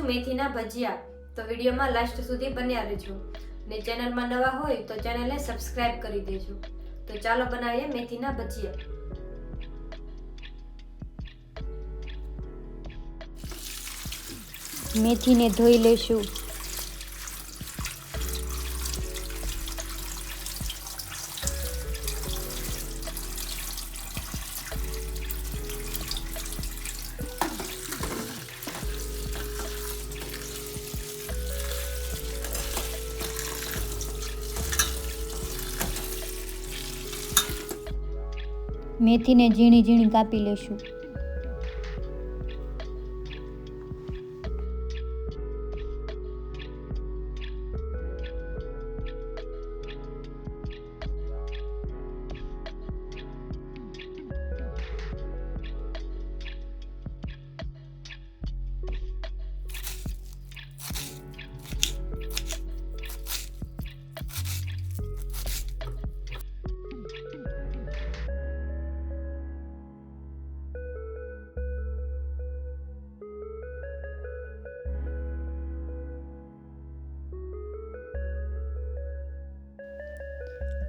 બનાવીશું મેથીના ભજીયા. તો વિડીયોમાં લાસ્ટ સુધી બન્યા રહેજો. ને ચેનલમાં નવા હોય તો ચેનલને સબસ્ક્રાઇબ કરી દેજો. તો ચાલો બનાવીએ મેથીના ભજીયા. મેથીને ધોઈ લેશું. મેથીને ઝીણી ઝીણી કાપી લેશું.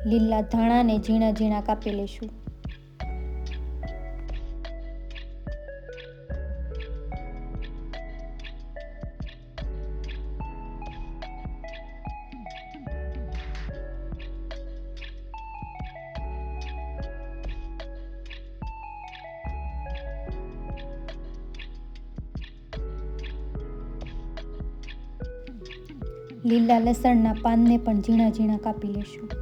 લીલા ધાણાને ઝીણા ઝીણા કાપી લેશું લીલા લસણના પાનને પણ ઝીણા ઝીણા કાપી લેશું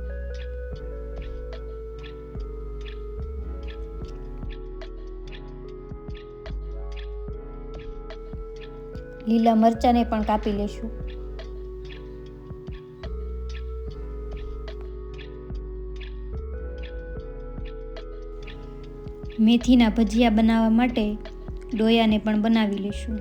લીલા મરચાંને પણ કાપી લેશું. મેથીના ભજીયા બનાવવા માટે ડોયાને પણ બનાવી લેશું.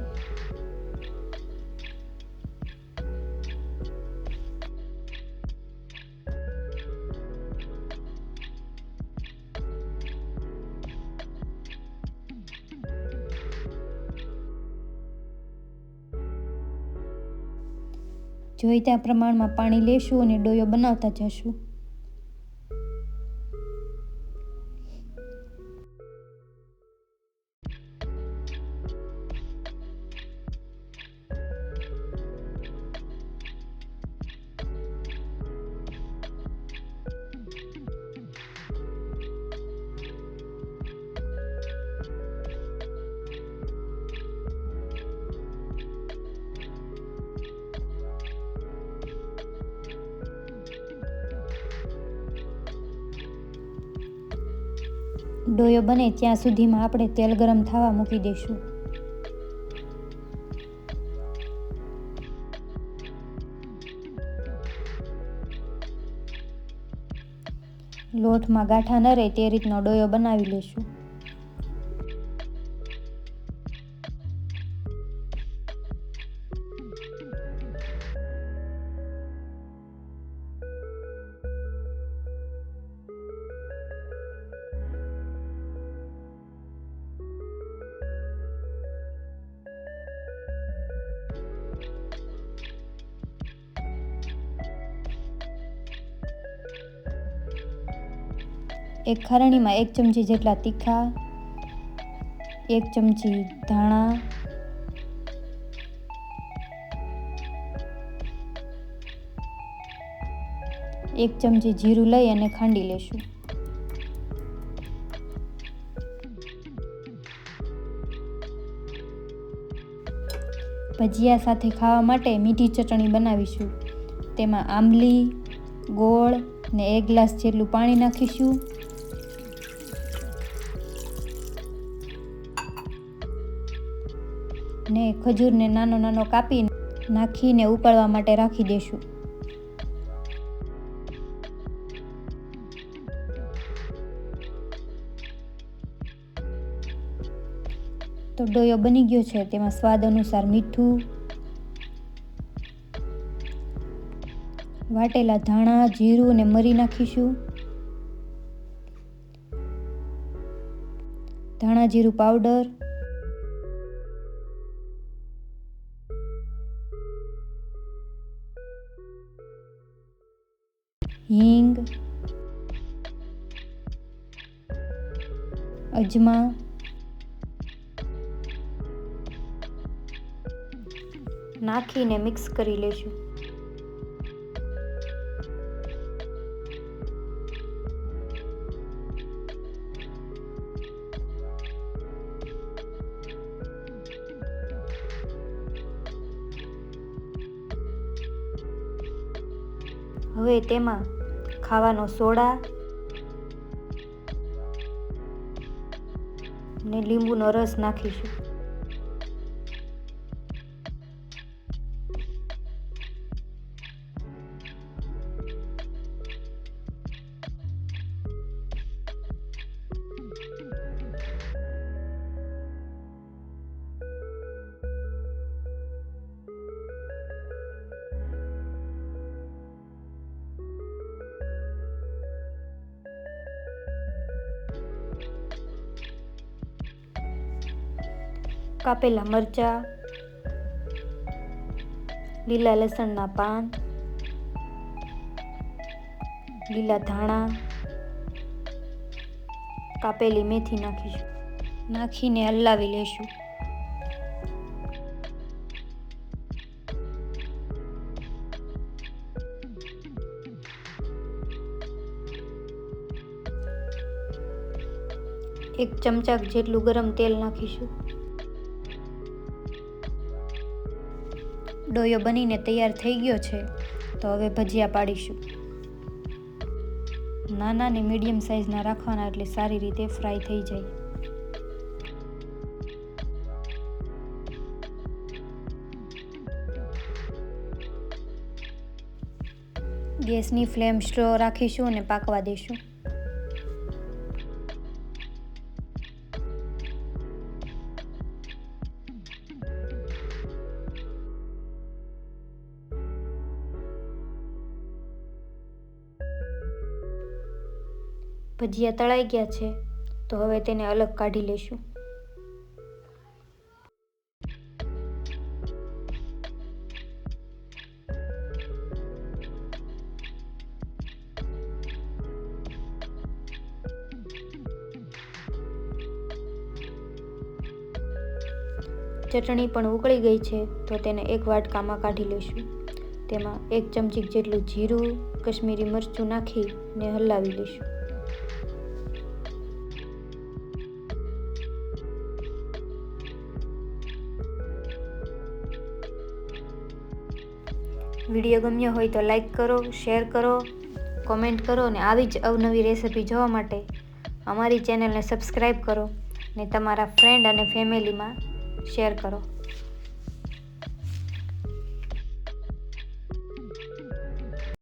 જોઈતા પ્રમાણમાં પાણી લેશું અને ડોયો બનાવતા જશું. ડોયો બને ત્યાં સુધીમાં આપણે તેલ ગરમ થવા મૂકી દઈશું. લોટમાં ગાંઠા ન રહે તે રીતનો ડોયો બનાવી લેશું. એક ખારણીમાં એક ચમચી જેટલા તીખા, એક ચમચી ધાણા, એક ચમચી જીરું લઈ અને ખાંડી લેશું. ભજીયા સાથે ખાવા માટે મીઠી ચટણી બનાવીશું. તેમાં આંબલી, ગોળ ને એક ગ્લાસ જેટલું પાણી નાખીશું. ને ખજૂરને નાનો નાનો કાપી નાખીને ઉકળવા માટે રાખી દેશું. તો ડોયો બની ગયો છે, તેમાં સ્વાદ અનુસાર મીઠું, વાટેલા ધાણા, જીરું અને મરી નાખીશું. ધાણા, જીરું, પાવડર હિંગ અજમા નાખીને મિક્સ કરી લેશું. હવે તેમાં ખાવાનો સોડા ને લીંબુનો રસ નાખીશું. કાપેલા મરચાં, લીલા લસણના પાન, લીલા ધાણા કાપેલી મેથી નાખીશું. નાખીને હલાવી લેશું. એક ચમચા જેટલું ગરમ તેલ નાખીશું. ડોયો બનીને તૈયાર થઈ ગયો છે, તો હવે ભજીયા પાડીશું. નાના ને મીડિયમ સાઇઝના રાખવાના એટલે સારી રીતે ફ્રાય થઈ જાય. ગેસની ફ્લેમ સ્લો રાખીશું અને પાકવા દઈશું ભજીયા તળાઈ ગયા છે, તો હવે તેને અલગ કાઢી લેશું. ચટણી પણ ઉકળી ગઈ છે, તો તેને એક વાટકામાં કાઢી લઈશું તેમાં એક ચમચી જેટલું જીરું, કશ્મીરી મરચું નાખીને હલાવી લઈશું વીડિયો ગમ્યો હોય તો લાઈક કરો, શેર કરો, કોમેન્ટ કરો અને આવી જ અવનવી રેસિપી જોવા માટે અમારી ચેનલને સબસ્ક્રાઈબ કરો ને તમારા ફ્રેન્ડ અને ફેમિલીમાં શેર કરો.